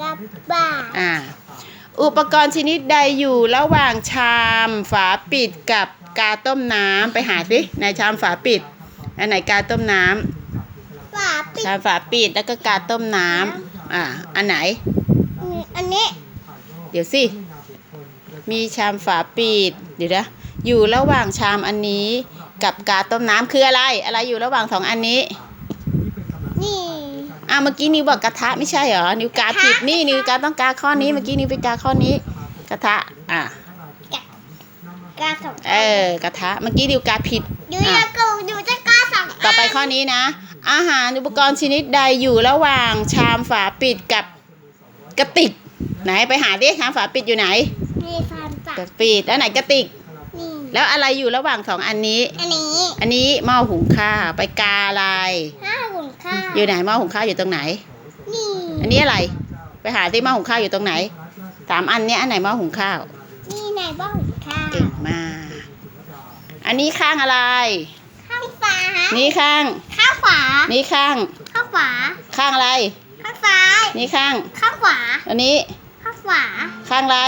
กับบาทอ่าอุปกรณ์ชนิดใดอยู่ระหว่างชามฝาปิดกับกาต้มน้ำไปหาสิในชามฝาปิดอันไหนกาต้มน้ำฝาปิดชามฝาปิดแล้วก็กาต้มน้ำอ่าอันไหน อันนี้เดี๋ยวสิมีชามฝาปิดเดี๋ยวนะอยู่ระหว่างชามอันนี้ กับกาต้มน้ำคืออะไร อะไรอยู่ระหว่างสองอันนี้นี่อ้าวเมื่อกี้นิวบอกกระทะไม่ใช่เหรอ นิวกาผิดนี่นิวกาต้องกาข้อนี้ เมื่อกี้นิวไปกาข้อนี้ กระทะ อะ กาสองเออ กระทะ เมื่อกี้นิวกาผิดอยู่ยากูอยู่จะกาสองต่อไปข้อนี้นะ อาหารอุปกรณ์ชนิดใดอยู่ระหว่างชามฝาปิดกับกระติก ไหนไปหาดิชามฝาปิดอยู่ไหนมีฟันจักบระปิดแล้วไหนกระติก นี่ แล้วอะไรอยู่ระหว่างสองอันนี้ อันนี้อันนี้หม้อหุงข้าวไปกาอะไร ห้าหุ่น ข้าวอยู่ไหนหม้อหุงข้าวอยู่ตรงไหน นี่อันนี้อะไร ไปหาที่หม้อหุงข้าวอยู่ตรงไหนสามอันเนี้ยอันไหนหม้อหุงข้าวนี่ในบ้าหุ่นข้าวเก่งมาก อันนี้ข้างอะไร ข้างซ้ายนี่ข้าง ข้างขวานี่ข้าง ข้างขวาข้างอะไร ข้างซ้าย นี่ข้าง ข้างขวา อันนี้ ข้างขวา ข้างอะไร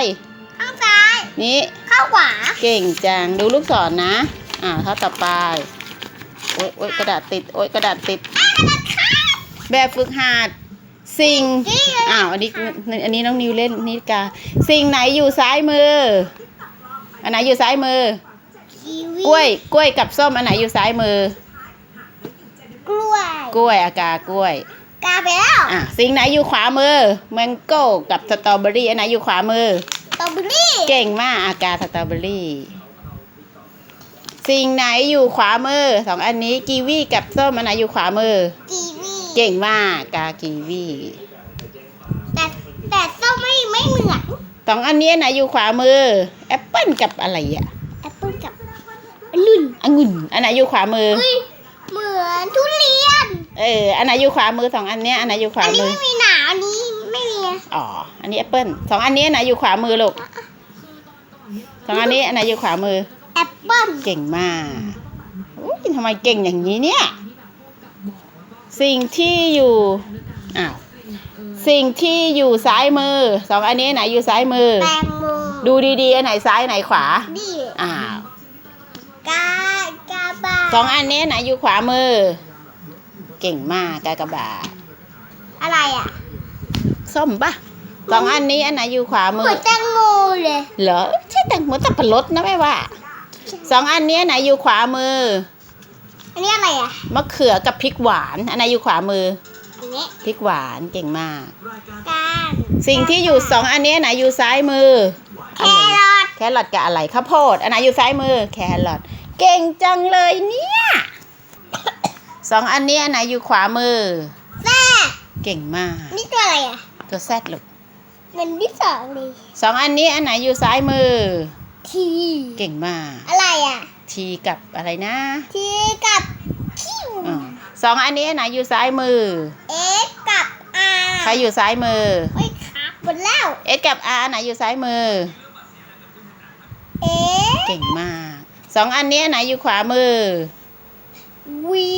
ข้างซ้าย นี่ ข้างขวา เก่งจัง ดูลูกศรนะ อ่าข้อต่อไป โอ๊ยโอ๊ยกระดาษติด โอ๊ยกระดาษติด แบบฝึกหัดสิ่งนี่อ้าวอันนี้อันนี้น้องนิวเล่นนิกาสิ่งไหนอยู่ซ้ายมือ อันไหนอยู่ซ้ายมือกีวีกล้วยกล้วยกับส้มอันไหนอยู่ซ้ายมือกล้วยกล้วยอากากล้วยกาไปแล้วอะสิ่งไหนอยู่ขวามือแมงโก้กับสตรอเบอรี่อันไหนอยู่ขวามือตอเบอรี่เก่งมากอากาสตรอเบอรี่ สิ่งไหนอยู่ขวามือสองอันนี้กีวีกับส้มอันไหนอยู่ขวามือ กีวีเก่งมากกากีวีแต่แต่ส้มไม่ไม่เหมือนสองอันนี้อันไหนอยู่ขวามือแอปเปิ้ลกับอะไรอะแอปเปิ้ลกับนุ่นองุ่นอันไหนอยู่ขวามือ เฮ้ยเหมือนทุเรียน เอออันไหนอยู่ขวามือสองอันเนี้ยอันไหนอยู่ขวาอันนี้มือไม่มีหนาวอันนี้ไม่มีอ๋ออันนี้แอปเปิ้ลสองอันนี้อันไหนอยู่ขวามือลูกสองอันนี้อันไหนอยู่ขวามือแอปเปิ้ลเก่งมากอุ๊ยทำไมเก่งอย่างนี้เนี่ย สิ่งที่อยู่ อ้าว สิ่งที่อยู่ซ้ายมือสองอันนี้ไหนอยู่ซ้ายมือ แตงโมดูดีๆอันไหนซ้ายอันไหนขวา นี่อ้าวกากาบาสองอันนี้ไหนอยู่ขวามือ เก่งมากกากบาทอะไรอะส้มปะสองอันนี้อันไหนอยู่ขวาเหมืมืออนแตงโมเลย เหรอใช่แต่งเหมือนสับปะรดนะแม่ว่า สองอันนี้อันไหนอยู่ขวามือ อันนี้อะไรอะ มะเขือกับพริกหวาน อันไหนอยู่ขวามือ อันนี้ พริกหวานเก่งมาก การสิ่งที่อยู่สองอันนี้ไหนอยู่ซ้ายมือ แคอันไหนรอท แครอทกับอะไรข้าวโพด อันไหนอยู่ซ้ายมือ แครอท เก่งจังเลยเนี่ยสองอันนี้อันไหนอยู่ขวามือ แซ่เก่งมาก นี่ตัวอะไรอะ ตัวแซดลูกมันที่สองเลยสองอันนี้อันไหนอยู่ซ้ายมือ ทีเก่งมาก อะไรอะ ทีกับอะไรนะ ทีกับคิวออสองอันนี้อันไหนอยู่ซ้ายมือ เอ็กกับอาใครอยู่ซ้ายมือเฮ้ยครับหมดแล้วเอสกับอาอันไหนอยู่ซ้ายมือ เอ็กเก่งมาก สองอันนี้อันไหนอยู่ขวามือ วี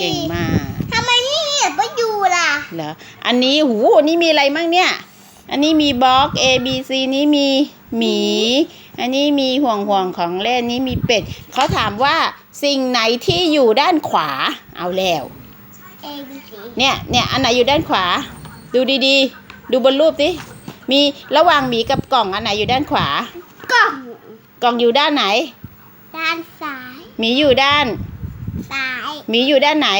เก่งมาก ทำไมนี่เนี่ยก็อยู่ล่ะ เหรอ อันนี้หูอันนี้มีอะไรมั่งเนี่ย อันนี้มีบล็อก A B C นี้มี หมี อันนี้มีห่วงห่วงของเล่นนี้มีเป็ดเขาถามว่าสิ่งไหนที่อยู่ด้านขวาเอาแล้ว A B C เนี่ยเนี่ยอันไหนอยู่ด้านขวา ดูดีๆ ดูบนรูปสิมีระหว่างหมีกับกล่องอันไหนอยู่ด้านขวา กล่องกล่องอยู่ด้านไหน ด้านซ้ายหมีอยู่ด้านซ้ายหมีอยู่ด้านไหน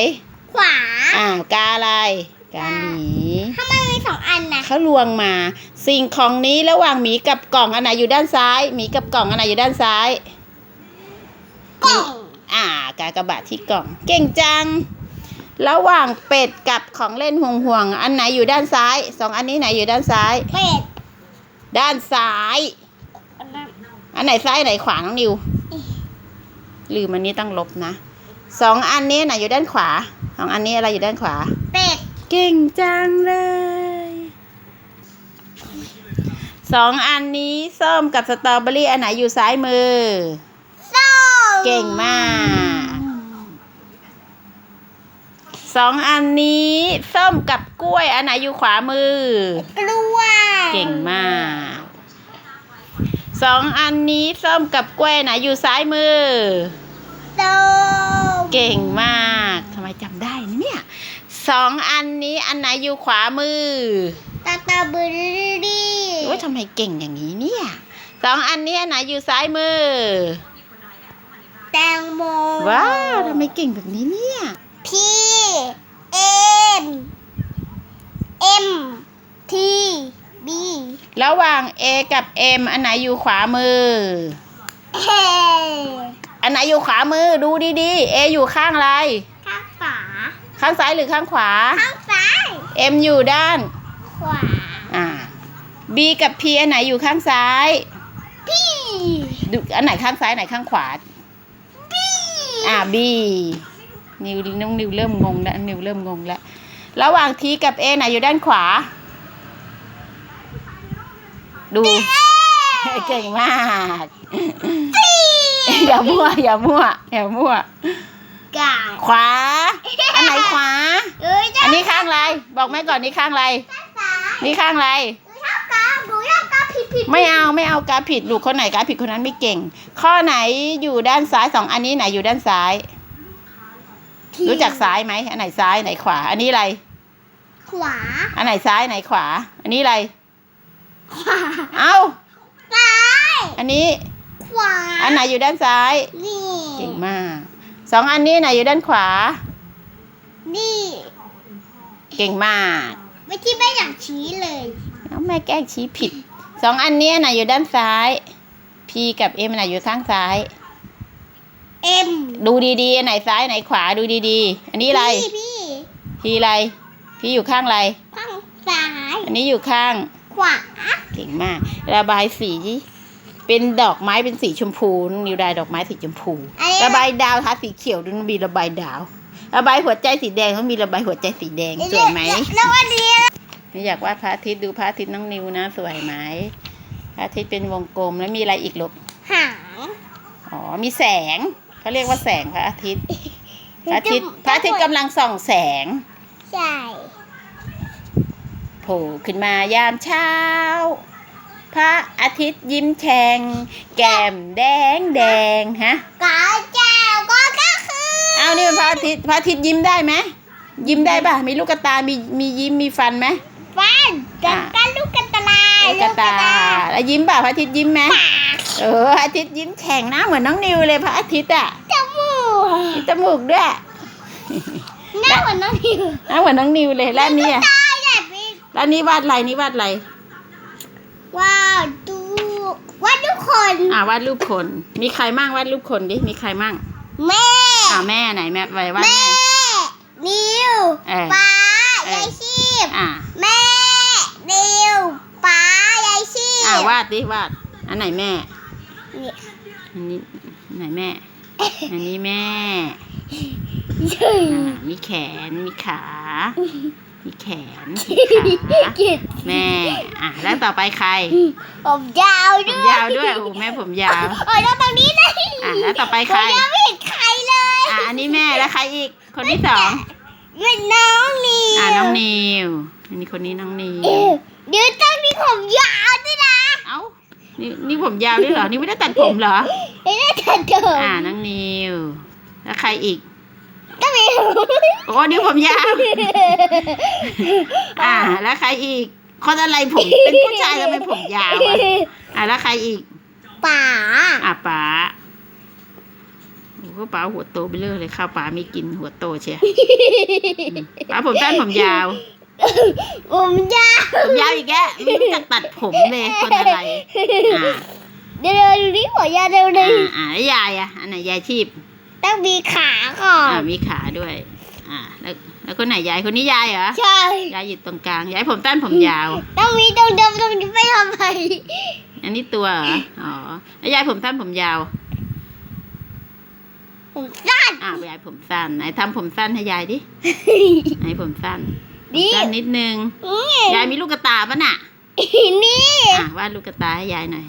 ขวาอ่าวกาอะไรกาหมี ทำไมมีส องอันนะเขาลวงมา สิ่งของนี้ระหว่างหมีกับกล่องอันไหนอยู่ด้านซ้ายหมีกับกล่องอันไหนอยู่ด้านซ้ายกล่องอ่ากากบาทที่กล่อง เก่งจัง ระหว่างเป็ดกับของเล่นห่วงห่วงๆอันไหนอยู่ด้านซ้ายสองอันนี้ไหนอยู่ด้านซ้าย เป็ดด้านซ้าย อันนั้นอันไหนซ้ายอันไหนขวาน้องนิวลืมอันนี้ต้องลบนะสองอันนี้ไหนอยู่ด้านขวาสองอันนี้อะไรอยู่ด้านขวา เป็ด เก่งจังเลย สองอันนี้ส้มกับสตรอเบอรี่อันไหนอยู่ซ้ายมือ ส้มเก่งมาก สองอันนี้ส้มกับกล้วยอันไหนอยู่ขวามือ กล้วยเก่งมาก สองอันนี้ส้มกับกล้วยอันไหนอยู่ซ้ายมือ ส้มเก่งมากทำไมจำได้เนี่ยสองอันนี้อันไหนอยู่ขวามือ ตาตาเบอร์รี่โอ้ยทำไมเก่งอย่างนี้เนี่ยสองอันนี้อันไหนอยู่ซ้ายมือ แตงโมว้าวทำไมเก่งแบบนี้เนี่ย พีเอ็มเอ็มทีบีระหว่าง A กับ M อันไหนอยู่ขวามือเฮ้อันไหนอยู่ขวามือดูดีๆ A อยู่ข้างอะไร ข้างฝาข้างซ้ายหรือข้างขวา ข้างซ้าย M อยู่ด้านข วา อ่า B กับ P อันไหนอยู่ข้างซ้ายพี่ดูอันไหนข้างซ้ายอันไหนข้างขวาพี่อ่า B นิวน้องนิวเริ่มงงแล้วนิวเริ่มงงแล้ว ระหว่าง T กับ A ไหนอยู่ด้านขวา ดู เก่งมาก อย่ามั่ว อย่ามั่ว อย่ามั่วกาขวา อันไหนขวา เอ้ยจ้าอันนี้ข้างอะไร บอกแม่ก่อนนี่ข้างอะไรซ้าย นี่ข้างอะไร หนูชอบกาหนูชอบกาผิดผิดไม่เอาไม่เอากราฟผิดลูกคนไหนกราฟผิดคนนั้นไม่เก่ง ข้อไหนอยู่ด้านซ้ายสองอันนี้ไหนอยู่ด้านซ้าย รู้จักซ้ายไหมอันไหนซ้ายไหนขวา อันนี้อะไร ขวา อันไหนซ้ายไหนขวา อันนี้อะไร ขวาเอ้าซ้ายอันนี้ ขวาอันไหนอยู่ด้านซ้าย นี่เก่งมากสองอันนี้ไหนอยู่ด้านขวา นี่ เก่งมาก ไม่ที่ไม่อยากชี้เลยแล้วแม่แกล้งชี้ผิด สองอันนี้ไหนอยู่ด้านซ้าย P กับ M ไหนอยู่ข้างซ้าย เอ็มดูดีๆอันไหนซ้ายไหนขวาดูดีๆ อันนี้อะไร พี่พี่พี่อะไรพี่อยู่ข้างอะไร ข้างซ้ายอันนี้อยู่ข้าง ขวาเก่งมาก ระบายสี เป็นดอกไม้เป็นสีชมพูน้องนิวได้ดอกไม้สีชมพู อันนี้ ระบายดาวทาสีเขียวดูน้องมีระบายดาว ระบายหัวใจสีแดงต้องมีระบายหัวใจสีแดงสวยไหมแล้ววันนี้ไม่อยากวาดพระอาทิตย์ดูพระอาทิตย์น้องนิวนะสวยไหมพระอาทิตย์เป็นวงกลมแล้วมีอะไรอีกลูกหางอ๋อมีแสงเขาเรียกว่าแสงพระอาทิตย์พระอาทิตย์พระอาทิตย์กำลังส่องแสงใช่โผล่ขึ้นมายามเช้า พระอาทิตย์ยิ้มแฉ่งแก้มแดงแดงฮะกาแก้วก็ก็คือ เอานี่มันพระอาทิตย์พระอาทิตย์ยิ้มได้ไหมยิ้มได้ป่ะมีลูกกระตา มีมียิ้มมีฟันไหมฟันกันกันลูกกันตะลายลูกกระตาแล้วยิ้มป่ะพระอาทิตย์ยิ้มไหมเออพระอาทิตย์ยิ้มแฉ่งนะเหมือนน้องนิวเลยพระอาทิตย์อะจมูกมีจมูกด้วยหน้าเหมือนน้องนิวนะเหมือนน้องนิวเลยแล้วอันนี่อะตายแบบนี้แล้วอันนี่วาดอะไรนี่วาดอะไรว้าวดูว่าทุกคนอ่าวาดรูปคน มีใครมั่งวาดรูปคนดิมีใครมั่ง แม่อ่าแม่ไหนแม่ไปวาดแม่ แม่ นิวเออป้าเออยายชีพอ่าแม่ นิวป้ายายชีพอ่าวาดดิวาดอันไหนแม่ นี่อันนี้อันไหนแม่ อันนี้แม่ใช่อ่ามีแขนมีขามี แขนมีขากิดแม่อะแล้วต่อไปใคร ผมยาวผด้มวยยาวด้วยโอ้โหแม่ผมยาวโอ้ยแล้วตรงนี้เลยอะแล้วต่อไปผใครมยังไม่เห็นใครเลยอะอันนี้แม่แล้วใครอีก คนที่สองเป็นน้องนิวอะน้องนิวอันนี้คนนี้น้องนิวเออเดี๋ยวต้องมีผมยาวด้วยนะเอ้านี่นี่ผมยาวด้วยเหรอนี่ไม่ได้ตัดผมเหรอไม่ได้ตัดผมอ่าน้องนิวแล้วใครอีกก็มี โอ้นี่ผมยาว อ่า แล้วใครอีก คนอะไรผมเป็นผู้ชายทำไมผมยาวอะอะแล้วใครอีก ป๋าอะป๋าโอ้โหป๋าหัวโตไปเลยเลยข้าวป๋าไม่กินหัวโตเชียอืมป๋าผมสั้นผมยาว ผมยาวผมยาวอีกแกไม่รู้จักตัดผมเลยคนอะไร อ่าเดี๋ยวๆดูนี่ผมยาวเร็วเลอ่ายอ่าแล้วยายอะอันไหนยายชีพ ต้องมีขาก่ออ่านมีขาด้วย อ่า แล้วแล้วคนไหนยายคนนี้ยายเหรอใช่ยายอยู่ตรงกลางยายผมสั้นผมยาว ต้องมีตรงเดิมตรงนี้ไปทำไมอันนี้ตัวเหรออ๋อแล้วยายผมสั้นผมยาวผมสั้นอ่ายายผมสั้นไหนทำผมสั้นให้ยายดิไหนผมสั้นผมนี่สั้นนิดนึงยายมีลูกกระตาปะน่ะนี่อะวาดลูกกระตาให้ยายหน่อย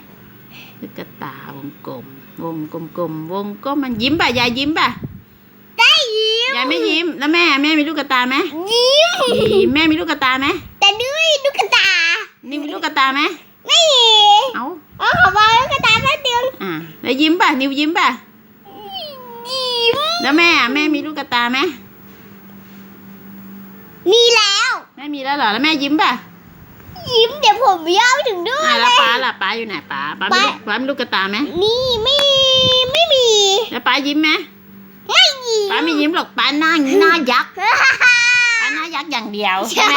ลูกกระตาวงกลม วงกลมกลมๆวงก็มันยิ้มป่ะยายยิ้มป่ะได้ยิ้มยายไม่ยิ้มแล้วแม่แม่มีลูกกระตาไหมยิ้มยิ้มแม่มีลูกกระตาไหมแต่ด้วยลูกกระตานี่มีลูกกระตาไหมไม่มีเอ้าอ๋อขอบอกลูกกระตาแป๊บเดียวอ่าแล้วยิ้มป่ะนิวยิ้มป่ะยิ้มแล้วแม่อะแม่มีลูกกระตาไหมมีแล้วแม่มีแล้วเหรอแล้วแม่ยิ้มป่ะ ยิ้มเดี๋ยวผมยาวไปถึงด้วย อ่าแล้วเลยป้าล่ะป้าอยู่ไหนป้าป้ามีลูกป๊าป้ามีลูกกระตาไหมนี่ไม่ไม่มีแล้วป้ายิ้มไหมไม่ยิ้มป้าไม่ยิ้มหรอกป้าหน้าหน้ายักษ์ป้าหน้ายักษ์อย่างเดียวใช่ไหม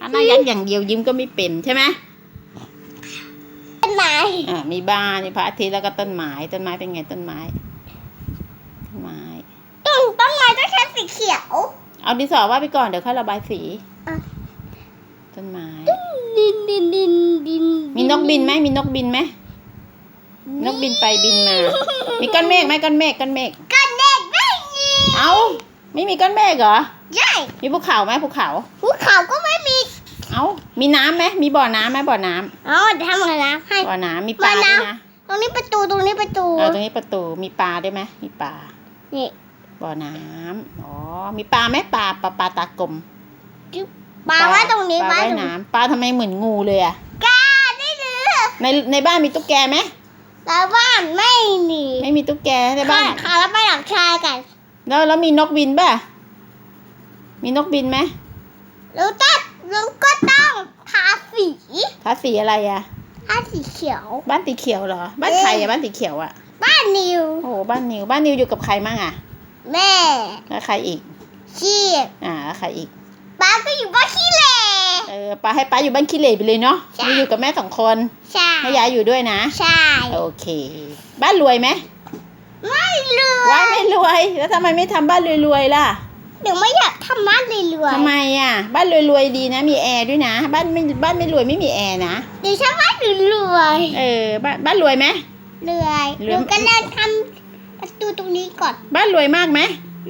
ป้าหน้ายักษ์อย่างเดียวยิ้มก็ไม่เป็นใช่ไหมเป็นไหนอ่ามีบ้านมีพระอาทิตย์แล้วก็ต้นไม้ต้นไม้เป็นไงต้นไม้ต้นไม้ต้นต้นไม้ก็แค่สีเขียวเอาดินสอว่าดไปก่อนเดี๋ยวค่อยระบายสีอะต้นไม้ ดินดินดินดินมีนกบินไหมมีนกบินไหมนกบินไปบินมา มีก้อนเมฆไหมก้อนเมฆก้อนเมฆกันเด็กไม่มีเอ้าไม่มีก้อนเมฆเหรอใช่มีภูเขาไหมภูเขาภูเขาก็ไม่มี เอ้ามีน้ำไหมมีบ่อน้ำไหมบ่อน้ำอ๋อเดี๋ยวทำอะไรนะให้บ่อน้ำมีปลาบ่อด้วยน้ำนะตรงนี้ประตูตรงนี้ประตูเออตรงนี้ประตูมีปลาด้วยไหมมีปลานี่บ่อน้ำอ๋อมีปลาไหมปลาปลาปลาตากลม ปลาว่าตรงนี้ปลาว่าว่ายตรงนี้น้ำปลาทำไมเหมือนงูเลยอะกาได้หรือในในบ้านมีตุ๊กแกไหมแต่บ้านไม่มีไม่มีตุ๊กแกในบ้านค่ะค่ะแล้วไปหลังชายกัน แล้วแล้วมีนกบินป่ะ มีนกบินไหมแล้วก็แล้วก็ต้องทาสีทาสีอะไรอะทาสีเขียว บ้านสีเขียวเหรอ บ้านใครอะบ้านสีเขียวอะบ้านนิวโอ้โหบ้านนิว บ้านนิวอยู่กับใครมั่งอะแม่ แล้วใครอีกชีพอ่าแล้วใครอีกป้าก็อยู่บ้านขี้เหร่ เออป้าให้ป้าอยู่บ้านขี้เหร่ไปเลยเนาะใช่มาอยู่กับแม่สองคนใช่ให้ยายอยู่ด้วยนะ ใช่โอเค บ้านรวยไหมไม่รวว้ายไม่รวย แล้วทำไมไม่ทำบ้านรวยๆล่ะเดี๋ยวไม่อยากทำบ้านเลยรวยทำไมอะบ้านรวยๆดีนะ มีแอร์ด้วยนะ บ้านไม่บ้านไม่รวยไม่มีแอร์นะเดี๋ยวชอบบ้านรวยเออ บ้านบ้านรวยไหม รวยรวย หนูก็เดินทำประตูตรงนี้ก่อนบ้านรวยมากไหม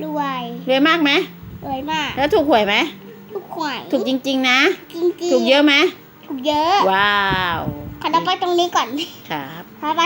รวยรวยมากไหมรวยมากแล้วถูกหวยไหมทุก ขวายถูกจริง ๆ นะ จริงๆถูกเยอะไหมถูกเยอะ ว้าว ขอเราไปตรงนี้ก่อนครับพาไป